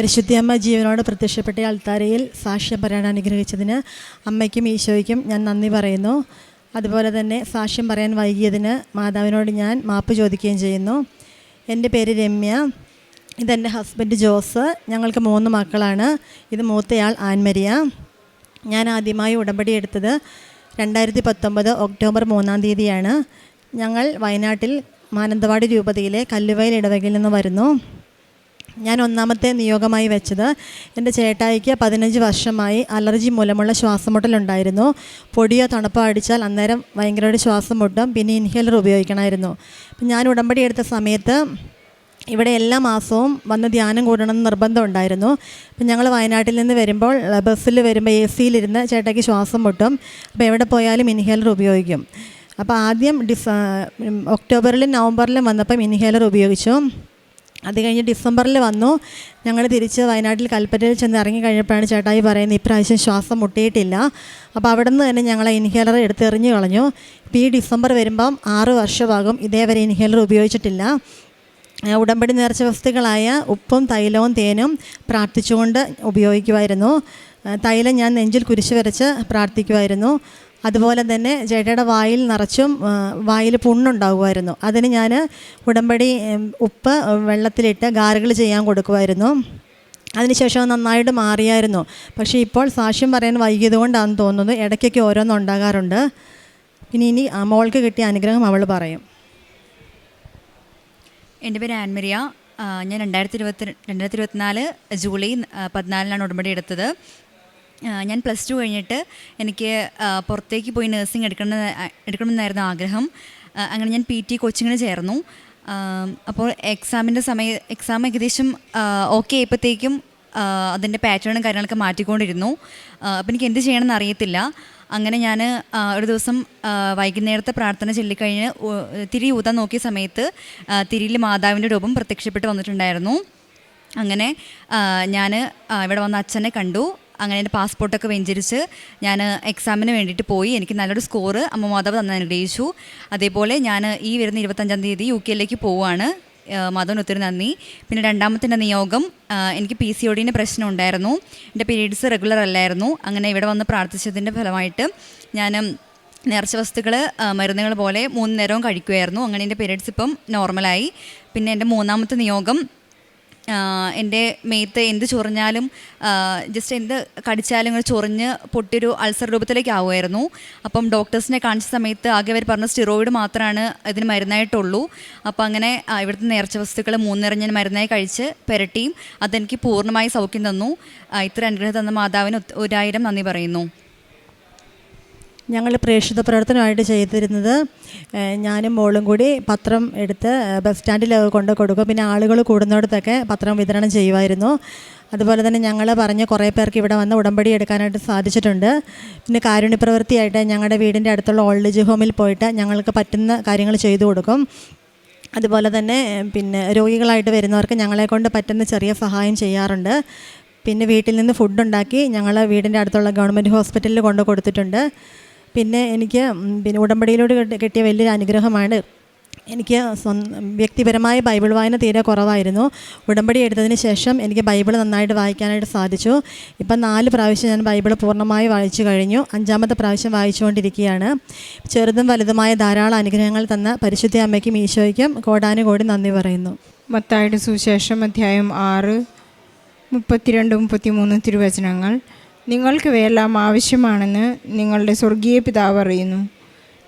പരിശുദ്ധിയമ്മ ജീവനോട് പ്രത്യക്ഷപ്പെട്ട അൾത്താരയിൽ സാക്ഷ്യം പറയാൻ അനുഗ്രഹിച്ചതിന് അമ്മയ്ക്കും ഈശോയ്ക്കും ഞാൻ നന്ദി പറയുന്നു. അതുപോലെ തന്നെ സാക്ഷ്യം പറയാൻ വൈകിയതിന് മാതാവിനോട് ഞാൻ മാപ്പ് ചോദിക്കുകയും ചെയ്യുന്നു. എന്റെ പേര് രമ്യ. ഇതെന്റെ ഹസ്ബൻഡ് ജോസ്. ഞങ്ങൾക്ക് മൂന്ന് മക്കളാണ്. ഇത് മൂത്തയാൾ ആൻമരിയ. ഞാൻ ആദ്യമായി ഉടമ്പടി എടുത്തത് രണ്ടായിരത്തി പത്തൊമ്പത് ഒക്ടോബർ മൂന്നാം തീയതിയാണ്. ഞങ്ങൾ വയനാട്ടിൽ മാനന്തവാടി രൂപതയിലെ കല്ലുവയൽ ഇടവകയിൽ നിന്ന് വരുന്നു. ഞാൻ ഒന്നാമത്തെ നിയോഗമായി വെച്ചത് എന്റെ ചേട്ടായിക്ക് പതിനഞ്ച് വർഷമായി അലർജി മൂലമുള്ള ശ്വാസമുട്ടലുണ്ടായിരുന്നു. പൊടിയോ തണുപ്പോ അടിച്ചാൽ അന്നേരം ഭയങ്കരമായിട്ട് ശ്വാസം മുട്ടും പിന്നെ ഇൻഹേലർ ഉപയോഗിക്കണമായിരുന്നു. അപ്പം ഞാൻ ഉടമ്പടി എടുത്ത സമയത്ത് ഇവിടെ എല്ലാ മാസവും വന്ന് ധ്യാനം കൂടണമെന്ന് നിർബന്ധം ഉണ്ടായിരുന്നു. അപ്പം ഞങ്ങൾ വയനാട്ടിൽ നിന്ന് വരുമ്പോൾ ബസ്സിൽ വരുമ്പോൾ എ സിയിലിരുന്ന് ചേട്ടയ്ക്ക് ശ്വാസം മുട്ടും അപ്പോൾ എവിടെ പോയാലും ഇൻഹേലർ ഉപയോഗിക്കും. അപ്പോൾ ആദ്യം ഡിസ ഒക്ടോബറിലും നവംബറിലും വന്നപ്പം ഇൻഹേലർ ഉപയോഗിച്ചു. അത് കഴിഞ്ഞ് ഡിസംബറിൽ വന്നു. ഞങ്ങൾ തിരിച്ച് വയനാട്ടിൽ കൽപ്പറ്റയിൽ ചെന്ന് ഇറങ്ങി കഴിഞ്ഞപ്പോഴാണ് ചേട്ടായി പറയുന്നത് ഇപ്രാവശ്യം ശ്വാസം മുട്ടിയിട്ടില്ല. അപ്പോൾ അവിടെ നിന്ന് തന്നെ ഞങ്ങൾ ഇൻഹേലർ എടുത്തെറിഞ്ഞു കളഞ്ഞു. ഇപ്പോൾ ഈ ഡിസംബർ വരുമ്പം ആറ് വർഷമാകും ഇതേവരെ ഇൻഹേലർ ഉപയോഗിച്ചിട്ടില്ല. ഉടമ്പടി നേർച്ച വസ്തുക്കളായ ഉപ്പും തൈലവും തേനും പ്രാർത്ഥിച്ചുകൊണ്ട് ഉപയോഗിക്കുമായിരുന്നു തൈലം ഞാൻ നെഞ്ചിൽ കുരിശ് വരച്ച് പ്രാർത്ഥിക്കുമായിരുന്നു അതുപോലെ തന്നെ ചേട്ടയുടെ വായിൽ നിറച്ചും വായിൽ പുണ്ണുണ്ടാകുമായിരുന്നു. അതിന് ഞാൻ ഉടമ്പടി ഉപ്പ് വെള്ളത്തിലിട്ട് ഗാർഗിൾ ചെയ്യാൻ കൊടുക്കുമായിരുന്നു. അതിനുശേഷം നന്നായിട്ട് മാറിയായിരുന്നു. പക്ഷേ ഇപ്പോൾ സാക്ഷ്യം പറയാൻ വൈകിയത് കൊണ്ടാണെന്ന് തോന്നുന്നു. ഇടയ്ക്കൊക്കെ ഓരോന്നും ഉണ്ടാകാറുണ്ട്. പിന്നെ ഇനി മോൾക്ക് കിട്ടിയ അനുഗ്രഹം അവൾ പറയും. എന്റെ പേര് ആൻമരിയ. ഞാൻ രണ്ടായിരത്തി ഇരുപത്തി രണ്ടായിരത്തി ഇരുപത്തിനാല് ജൂലൈ പതിനാലിനാണ് ഉടമ്പടി എടുത്തത്. ഞാൻ പ്ലസ് ടു കഴിഞ്ഞിട്ട് എനിക്ക് പുറത്തേക്ക് പോയി നഴ്സിംഗ് എടുക്കണം എടുക്കണമെന്നായിരുന്നു ആഗ്രഹം. അങ്ങനെ ഞാൻ പി ടി കോച്ചിങ്ങിന് ചേർന്നു. അപ്പോൾ എക്സാമിന്റെ സമയ എക്സാം ഏകദേശം ഓക്കെ ആയപ്പോഴത്തേക്കും അതിന്റെ പാറ്റേണും കാര്യങ്ങളൊക്കെ മാറ്റിക്കൊണ്ടിരുന്നു. അപ്പോൾ എനിക്ക് എന്ത് ചെയ്യണമെന്ന് അറിയത്തില്ല. അങ്ങനെ ഞാൻ ഒരു ദിവസം വൈകുന്നേരത്തെ പ്രാർത്ഥന ചൊല്ലിക്കഴിഞ്ഞ് തിരി ഊതാൻ നോക്കിയ സമയത്ത് തിരിയിൽ മാതാവിന്റെ രൂപം പ്രത്യക്ഷപ്പെട്ട് വന്നിട്ടുണ്ടായിരുന്നു. അങ്ങനെ ഞാൻ ഇവിടെ വന്ന അച്ഛനെ കണ്ടു. അങ്ങനെ എന്റെ പാസ്പോർട്ടൊക്കെ വെഞ്ചരിച്ച് ഞാൻ എക്സാമിന് വേണ്ടിയിട്ട് പോയി. എനിക്ക് നല്ലൊരു സ്കോറ് അമ്മ മാതാവ് തന്നെ അനുഗ്രഹിച്ചു. അതേപോലെ ഞാൻ ഈ വരുന്ന ഇരുപത്തഞ്ചാം തീയതി യു കെയിലേക്ക് പോവുകയാണ് മാധവൻ ഒത്തിരി നന്ദി. പിന്നെ രണ്ടാമത്തെ നിയോഗം എനിക്ക് പി സി ഒടിന്റെ പ്രശ്നം ഉണ്ടായിരുന്നു എന്റെ പീരീഡ്സ് റെഗുലർ അല്ലായിരുന്നു. അങ്ങനെ ഇവിടെ വന്ന് പ്രാർത്ഥിച്ചതിന്റെ ഫലമായിട്ട് ഞാൻ നേർച്ച വസ്തുക്കൾ മരുന്നുകൾ പോലെ മൂന്ന് നേരവും കഴിക്കുമായിരുന്നു അങ്ങനെ എന്റെ പീരീഡ്സ് ഇപ്പം നോർമലായി പിന്നെ എന്റെ മൂന്നാമത്തെ നിയോഗം എന്റെ മേത്ത് എന്ത് ചൊറിഞ്ഞാലും ജസ്റ്റ് എന്ത് കടിച്ചാലും ഇങ്ങനെ ചൊറിഞ്ഞ് പൊട്ടിയൊരു അൾസർ രൂപത്തിലേക്ക് ആവുമായിരുന്നു. അപ്പം ഡോക്ടേഴ്സിനെ കാണിച്ച സമയത്ത് ആകെ അവർ പറഞ്ഞ സ്റ്റിറോയിഡ് മാത്രമാണ് ഇതിന് മരുന്നായിട്ടുള്ളൂ. അപ്പം അങ്ങനെ ഇവിടുത്തെ നേർച്ച വസ്തുക്കൾ മൂന്നിറഞ്ഞ് മരുന്നായി കഴിച്ച് പെരട്ടിയും അതെനിക്ക് പൂർണമായി സൗഖ്യം തന്നു. ഇത്ര അനുഗ്രഹം തന്ന മാതാവിന് ഒരായിരം നന്ദി പറയുന്നു. ഞങ്ങൾ പ്രേക്ഷിത പ്രവർത്തനമായിട്ട് ചെയ്തിരുന്നത് ഞാനും മോളും കൂടി പത്രം എടുത്ത് ബസ് സ്റ്റാൻഡിൽ കൊണ്ട് കൊടുക്കും. പിന്നെ ആളുകൾ കൂടുന്നിടത്തൊക്കെ പത്രം വിതരണം ചെയ്യുമായിരുന്നു. അതുപോലെ തന്നെ ഞങ്ങൾ പറഞ്ഞ് കുറേ പേർക്ക് ഇവിടെ വന്ന് ഉടമ്പടി എടുക്കാനായിട്ട് സാധിച്ചിട്ടുണ്ട്. പിന്നെ കാരുണ്യപ്രവൃത്തിയായിട്ട് ഞങ്ങളുടെ വീടിന്റെ അടുത്തുള്ള ഓൾഡ് ഏജ് ഹോമിൽ പോയിട്ട് ഞങ്ങൾക്ക് പറ്റുന്ന കാര്യങ്ങൾ ചെയ്തു കൊടുക്കും. അതുപോലെ തന്നെ പിന്നെ രോഗികളായിട്ട് വരുന്നവർക്ക് ഞങ്ങളെ കൊണ്ട് പറ്റുന്ന ചെറിയ സഹായം ചെയ്യാറുണ്ട്. പിന്നെ വീട്ടിൽ നിന്ന് ഫുഡ് ഉണ്ടാക്കി ഞങ്ങൾ വീടിന്റെ അടുത്തുള്ള ഗവൺമെന്റ് ഹോസ്പിറ്റലിൽ കൊണ്ട് കൊടുത്തിട്ടുണ്ട്. പിന്നെ എനിക്ക് പിന്നെ ഉടമ്പടിയിലൂടെ കിട്ടി- കിട്ടിയ വലിയൊരു അനുഗ്രഹമാണ്. എനിക്ക് വ്യക്തിപരമായ ബൈബിൾ വായന തീരെ കുറവായിരുന്നു. ഉടമ്പടി എടുത്തതിന് ശേഷം എനിക്ക് ബൈബിൾ നന്നായിട്ട് വായിക്കാനായിട്ട് സാധിച്ചു. ഇപ്പം നാല് പ്രാവശ്യം ഞാൻ ബൈബിൾ പൂർണമായി വായിച്ചു കഴിഞ്ഞു. അഞ്ചാമത്തെ പ്രാവശ്യം വായിച്ചുകൊണ്ടിരിക്കുകയാണ്. ചെറുതും വലുതുമായ ധാരാളം അനുഗ്രഹങ്ങൾ തന്ന പരിശുദ്ധ അമ്മയ്ക്കും ഈശോയ്ക്കും കോടാനുകോടി നന്ദി പറയുന്നു. മത്തായുടെ സുശേഷം അധ്യായം ആറ് മുപ്പത്തിരണ്ട് മുപ്പത്തിമൂന്ന് തിരുവചനങ്ങൾ. നിങ്ങൾക്ക് ഇവയെല്ലാം ആവശ്യമാണെന്ന് നിങ്ങളുടെ സ്വർഗീയ പിതാവ് അറിയുന്നു.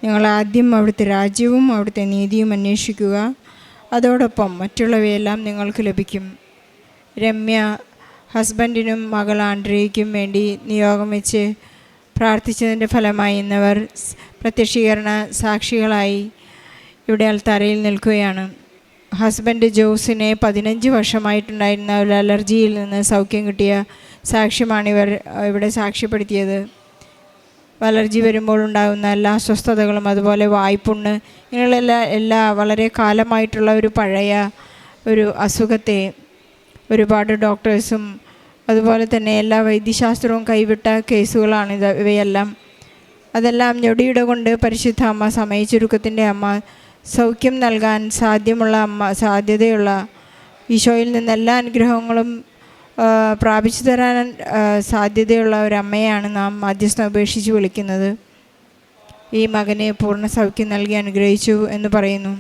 നിങ്ങൾ ആദ്യം അവിടുത്തെ രാജ്യവും അവിടുത്തെ നീതിയും അന്വേഷിക്കുക. അതോടൊപ്പം മറ്റുള്ളവയെല്ലാം നിങ്ങൾക്ക് ലഭിക്കും. രമ്യ ഹസ്ബൻഡിനും മകൾ ആൻഡ്രിയയ്ക്കും വേണ്ടി നിയോഗം വെച്ച് പ്രാർത്ഥിച്ചതിന്റെ ഫലമായി ഇന്നവർ പ്രത്യക്ഷീകരണ സാക്ഷികളായി ഇവിടെ അൽത്താരയിൽ നിൽക്കുകയാണ്. ഹസ്ബൻഡ് ജോസിനെ പതിനഞ്ച് വർഷമായിട്ടുണ്ടായിരുന്ന ഒരു അലർജിയിൽ നിന്ന് സൗഖ്യം കിട്ടിയ സാക്ഷ്യമാണ് ഇവർ ഇവിടെ സാക്ഷ്യപ്പെടുത്തിയത്. അലർജി വരുമ്പോൾ ഉണ്ടാകുന്ന എല്ലാ അസ്വസ്ഥതകളും അതുപോലെ വായ്പുണ്ണ് ഇങ്ങനെയുള്ള എല്ലാ എല്ലാ വളരെ കാലമായിട്ടുള്ള ഒരു പഴയ ഒരു അസുഖത്തെ ഒരുപാട് ഡോക്ടേഴ്സും അതുപോലെ തന്നെ എല്ലാ വൈദ്യശാസ്ത്രവും കൈവിട്ട കേസുകളാണ് ഇത് ഇവയെല്ലാം. അതെല്ലാം ഞൊടിയിട കൊണ്ട് പരിശുദ്ധ അമ്മ സമയച്ചുരുക്കത്തിന്റെ അമ്മ സൗഖ്യം നൽകാൻ സാധ്യമുള്ള അമ്മ സാധ്യതയുള്ള ഈശോയിൽ നിന്ന് എല്ലാ അനുഗ്രഹങ്ങളും പ്രാപിച്ചു തരാൻ സാധ്യതയുള്ള ഒരു അമ്മയാണ് നാം മധ്യസ്ഥം ഉപേക്ഷിച്ച് വിളിക്കുന്നത്. ഈ മകനെ പൂർണ സൗഖ്യം നൽകി അനുഗ്രഹിച്ചു എന്ന് പറയുന്നു.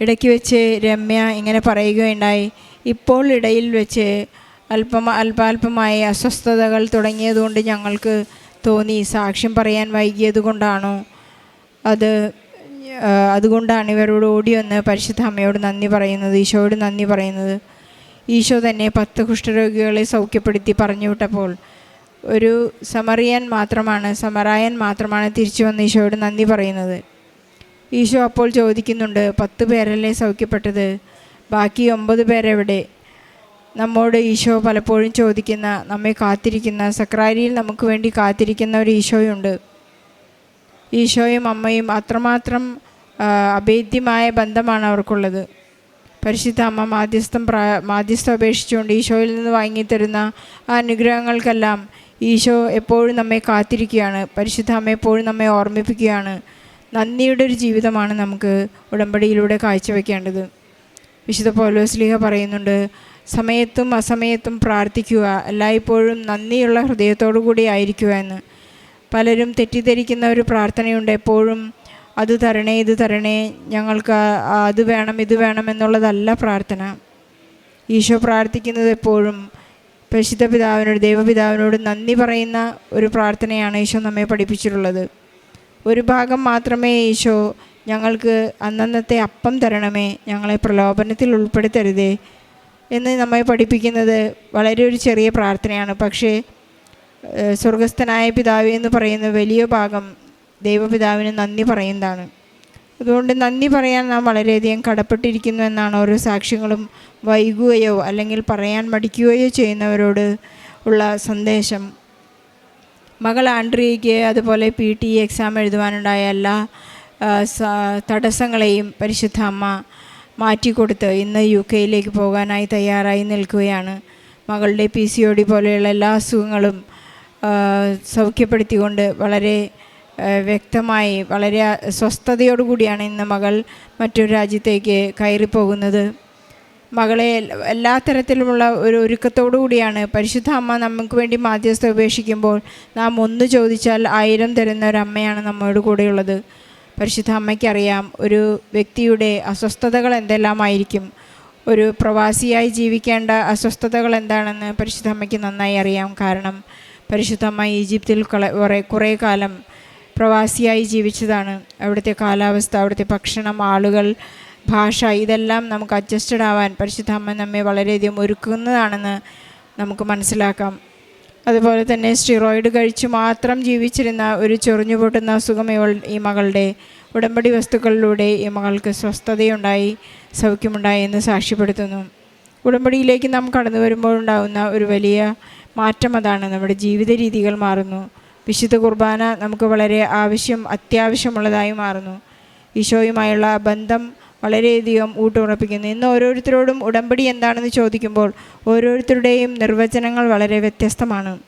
ഇടയ്ക്ക് വെച്ച് രമ്യ ഇങ്ങനെ പറയുകയുണ്ടായി ഇപ്പോൾ ഇടയിൽ വെച്ച് അല്പം അല്പാൽപമായ അസ്വസ്ഥതകൾ തുടങ്ങിയതുകൊണ്ട് ഞങ്ങൾക്ക് തോന്നി സാക്ഷ്യം പറയാൻ വൈകിയത് കൊണ്ടാണോ അത് അതുകൊണ്ടാണ് ഇവരോട് ഓടി വന്ന് പരിശുദ്ധ അമ്മയോട് നന്ദി പറയുന്നത് ഈശോയോട് നന്ദി പറയുന്നത്. ഈശോ തന്നെ പത്ത് കുഷ്ഠരോഗികളെ സൗഖ്യപ്പെടുത്തി പറഞ്ഞു വിട്ടപ്പോൾ ഒരു സമറിയൻ മാത്രമാണ് സമറായൻ മാത്രമാണ് തിരിച്ചു വന്ന് ഈശോയോട് നന്ദി പറയുന്നത്. ഈശോ അപ്പോൾ ചോദിക്കുന്നുണ്ട് പത്ത് പേരല്ലേ സൗഖ്യപ്പെട്ടത്? ബാക്കി ഒമ്പത് പേരെവിടെ? നമ്മോട് ഈശോ പലപ്പോഴും ചോദിക്കുന്ന നമ്മെ കാത്തിരിക്കുന്ന സക്രാരിയിൽ നമുക്ക് വേണ്ടി കാത്തിരിക്കുന്ന ഒരു ഈശോയുണ്ട്. ഈശോയും അമ്മയും അത്രമാത്രം അഭേദ്യമായ ബന്ധമാണ് അവർക്കുള്ളത്. പരിശുദ്ധ അമ്മ മാധ്യസ്ഥം പ്രാ മാധ്യസ്ഥം അപേക്ഷിച്ചുകൊണ്ട് ഈശോയിൽ നിന്ന് വാങ്ങിത്തരുന്ന ആ അനുഗ്രഹങ്ങൾക്കെല്ലാം ഈശോ എപ്പോഴും നമ്മെ കാത്തിരിക്കുകയാണ്. പരിശുദ്ധ അമ്മ എപ്പോഴും നമ്മെ ഓർമ്മിപ്പിക്കുകയാണ്. നന്ദിയുടെ ഒരു ജീവിതമാണ് നമുക്ക് ഉടമ്പടിയിലൂടെ കാഴ്ചവെക്കേണ്ടത്. വിശുദ്ധ പൗലോസ്ലിഹ പറയുന്നുണ്ട് സമയത്തും അസമയത്തും പ്രാർത്ഥിക്കുക എല്ലായ്പ്പോഴും നന്ദിയുള്ള ഹൃദയത്തോടു കൂടി ആയിരിക്കുക എന്ന്. പലരും തെറ്റിദ്ധരിക്കുന്ന ഒരു പ്രാർത്ഥനയുണ്ട്. എപ്പോഴും അത് തരണേ ഇത് തരണേ ഞങ്ങൾക്ക് അത് വേണം ഇത് വേണം എന്നുള്ളതല്ല പ്രാർത്ഥന. ഈശോ പ്രാർത്ഥിക്കുന്നത് എപ്പോഴും പരിശുദ്ധ പിതാവിനോട് ദൈവപിതാവിനോട് നന്ദി പറയുന്ന ഒരു പ്രാർത്ഥനയാണ് ഈശോ നമ്മെ പഠിപ്പിച്ചിട്ടുള്ളത്. ഒരു ഭാഗം മാത്രമേ ഈശോ ഞങ്ങൾക്ക് അന്നന്നത്തെ അപ്പം തരണമേ ഞങ്ങളെ പ്രലോഭനത്തിൽ ഉൾപ്പെടുത്തരുതേ എന്ന് നമ്മെ പഠിപ്പിക്കുന്നത് വളരെ ഒരു ചെറിയ പ്രാർത്ഥനയാണ്. പക്ഷേ സ്വർഗസ്ഥനായ പിതാവ് എന്ന് പറയുന്ന വലിയ ഭാഗം ദൈവപിതാവിന് നന്ദി പറയുന്നതാണ്. അതുകൊണ്ട് നന്ദി പറയാൻ നാം വളരെയധികം കടപ്പെട്ടിരിക്കുന്നു എന്നാണ് ഓരോ സാക്ഷ്യങ്ങളും വൈകുകയോ അല്ലെങ്കിൽ പറയാൻ മടിക്കുകയോ ചെയ്യുന്നവരോട് ഉള്ള സന്ദേശം. മകൾ ആൻഡ്രിയയ്ക്ക് അതുപോലെ പി ടി എക്സാം എഴുതുവാനുണ്ടായ എല്ലാ തടസ്സങ്ങളെയും പരിശുദ്ധ അമ്മ മാറ്റിക്കൊടുത്ത് ഇന്ന് യു കെയിലേക്ക് പോകാനായി തയ്യാറായി നിൽക്കുകയാണ്. മകളുടെ പി സി ഒ ഡി പോലെയുള്ള എല്ലാ അസുഖങ്ങളും സൗഖ്യപ്പെടുത്തിക്കൊണ്ട് വളരെ വ്യക്തമായി വളരെ സ്വസ്ഥതയോടുകൂടിയാണ് ഇന്ന് മകൾ മറ്റൊരു രാജ്യത്തേക്ക് കയറിപ്പോകുന്നത്. മകളെ എല്ലാ തരത്തിലുമുള്ള ഒരു ഒരുക്കത്തോടു കൂടിയാണ് പരിശുദ്ധ അമ്മ നമുക്ക് വേണ്ടി മാധ്യസ്ഥ ഉപേക്ഷിക്കുമ്പോൾ നാം ഒന്ന് ചോദിച്ചാൽ ആയിരം തരുന്ന അമ്മയാണ് നമ്മോട് കൂടെയുള്ളത്. പരിശുദ്ധ അമ്മയ്ക്കറിയാം ഒരു വ്യക്തിയുടെ അസ്വസ്ഥതകൾ എന്തെല്ലാമായിരിക്കും? ഒരു പ്രവാസിയായി ജീവിക്കേണ്ട അസ്വസ്ഥതകൾ എന്താണെന്ന് പരിശുദ്ധ അമ്മയ്ക്ക് നന്നായി അറിയാം. കാരണം പരിശുദ്ധ അമ്മ ഈജിപ്തിൽ കുറേ കുറേ കാലം പ്രവാസിയായി ജീവിച്ചതാണ്. അവിടുത്തെ കാലാവസ്ഥ അവിടുത്തെ ഭക്ഷണം ആളുകൾ ഭാഷ ഇതെല്ലാം നമുക്ക് അഡ്ജസ്റ്റഡ് ആവാൻ പരിശുദ്ധ അമ്മ നമ്മെ വളരെയധികം ഒരുക്കുന്നതാണെന്ന് നമുക്ക് മനസ്സിലാക്കാം. അതുപോലെ തന്നെ സ്റ്റിറോയിഡ് കഴിച്ച് മാത്രം ജീവിച്ചിരുന്ന ഒരു ചൊറിഞ്ഞു പൊട്ടുന്ന അസുഖം ഇവൾ ഈ മകളുടെ ഉടമ്പടി വസ്തുക്കളിലൂടെ ഈ മകൾക്ക് സ്വസ്ഥതയുണ്ടായി സൗഖ്യമുണ്ടായി എന്ന് സാക്ഷ്യപ്പെടുത്തുന്നു. ഉടമ്പടിയിലേക്ക് നാം കടന്നു വരുമ്പോഴുണ്ടാകുന്ന ഒരു വലിയ മാറ്റം അതാണ്. നമ്മുടെ ജീവിത രീതികൾ മാറുന്നു. വിശുദ്ധ കുർബാന നമുക്ക് വളരെ ആവശ്യം അത്യാവശ്യമുള്ളതായി മാറുന്നു. ഈശോയുമായുള്ള ബന്ധം വളരെയധികം ഊട്ടുറപ്പിക്കുന്നു. ഇന്ന് ഓരോരുത്തരോടും ഉടമ്പടി എന്താണെന്ന് ചോദിക്കുമ്പോൾ ഓരോരുത്തരുടെയും നിർവചനങ്ങൾ വളരെ വ്യത്യസ്തമാണ്.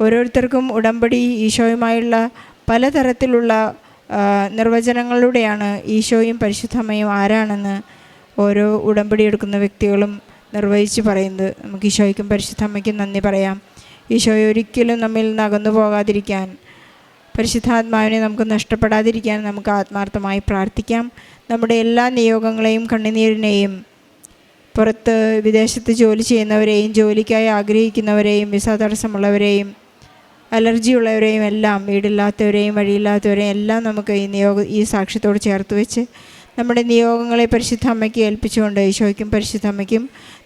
ഓരോരുത്തർക്കും ഉടമ്പടി ഈശോയുമായുള്ള പലതരത്തിലുള്ള നിർവചനങ്ങളിലൂടെയാണ് ഈശോയും പരിശുദ്ധമയും ആരാണെന്ന് ഓരോ ഉടമ്പടി എടുക്കുന്ന വ്യക്തികളും നിർവഹിച്ച് പറയുന്നത്. നമുക്ക് ഈശോയ്ക്കും പരിശുദ്ധമ്മയ്ക്കും നന്ദി പറയാം. ഈശോയെ ഒരിക്കലും നമ്മിൽ നിന്ന് അകന്നു പോകാതിരിക്കാൻ പരിശുദ്ധാത്മാവിനെ നമുക്ക് നഷ്ടപ്പെടാതിരിക്കാൻ നമുക്ക് ആത്മാർത്ഥമായി പ്രാർത്ഥിക്കാം. നമ്മുടെ എല്ലാ നിയോഗങ്ങളെയും കണ്ണുനീരിനെയും പുറത്ത് വിദേശത്ത് ജോലി ചെയ്യുന്നവരെയും ജോലിക്കായി ആഗ്രഹിക്കുന്നവരെയും വിസ തടസ്സമുള്ളവരെയും അലർജി ഉള്ളവരെയും എല്ലാം വീടില്ലാത്തവരെയും വഴിയില്ലാത്തവരെയും എല്ലാം നമുക്ക് ഈ നിയോഗ ഈ സാക്ഷ്യത്തോട് ചേർത്ത് വെച്ച് നമ്മുടെ നിയോഗങ്ങളെ പരിശുദ്ധ അമ്മയ്ക്ക് ഏൽപ്പിച്ചുകൊണ്ട് ഈശോയ്ക്കും പരിശുദ്ധ അമ്മയ്ക്കും